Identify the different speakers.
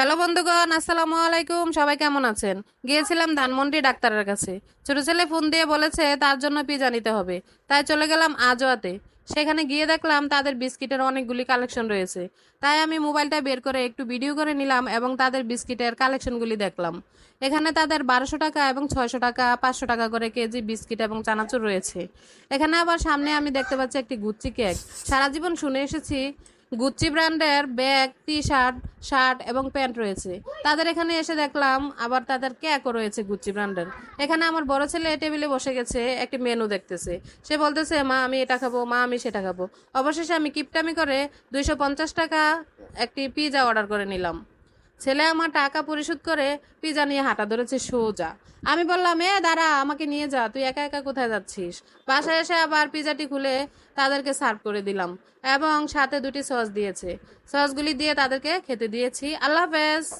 Speaker 1: Hello বন্ধুগণ, আসসালামু আলাইকুম। সবাই কেমন আছেন? গিয়েছিলাম ধানমন্ডি ডাক্তারের কাছে। ছোট ছেলে ফোন দিয়ে বলেছে, তার জন্য পিজা নিতে হবে। তাই চলে গেলাম আজোয়াতে সেখানে গিয়ে দেখলাম তাদের বিস্কিটের অনেকগুলি কালেকশন রয়েছে। তাই আমি মোবাইলটা বের করে একটু ভিডিও করে নিলাম এবং তাদের বিস্কিটের কালেকশনগুলি দেখলাম। এখানে তাদের বারোশো টাকা এবং ছয়শো টাকা, পাঁচশো টাকা করে কেজি বিস্কিট এবং চানাচুর রয়েছে। এখানে আবার সামনে আমি দেখতে পাচ্ছি একটি গুচ্ছি কেক। সারা জীবন শুনে এসেছি গুচ্চি ব্র্যান্ডের ব্যাগ টি শার্ট শার্ট এবং প্যান্ট রয়েছে। তাদের এখানে এসে দেখলাম, আবার তাদের ক্যাকও রয়েছে গুচ্ছি ব্র্যান্ডের। এখানে আমার বড় ছেলে টেবিলে বসে গেছে, একটি মেনু দেখতেছে। সে বলতেছে, মা, আমি এটা খাব, মা, আমি সেটা খাব। অবশেষে আমি কিপটামি করে দুইশো পঞ্চাশ টাকা একটি পিজা অর্ডার করে নিলাম। ছেলে আমার টাকা পরিশোধ করে পিজা নিয়ে হাঁটা ধরেছে সোজা। আমি বললাম, এ, দাঁড়া, আমাকে নিয়ে যা, তুই একা একা কোথায় যাচ্ছিস? বাসায় এসে আবার পিজাটি খুলে তাদেরকে সার্ভ করে দিলাম এবং সাথে দুটি সস দিয়েছে। সসগুলি দিয়ে তাদেরকে খেতে দিয়েছি। আল্লাহ হাফেজ।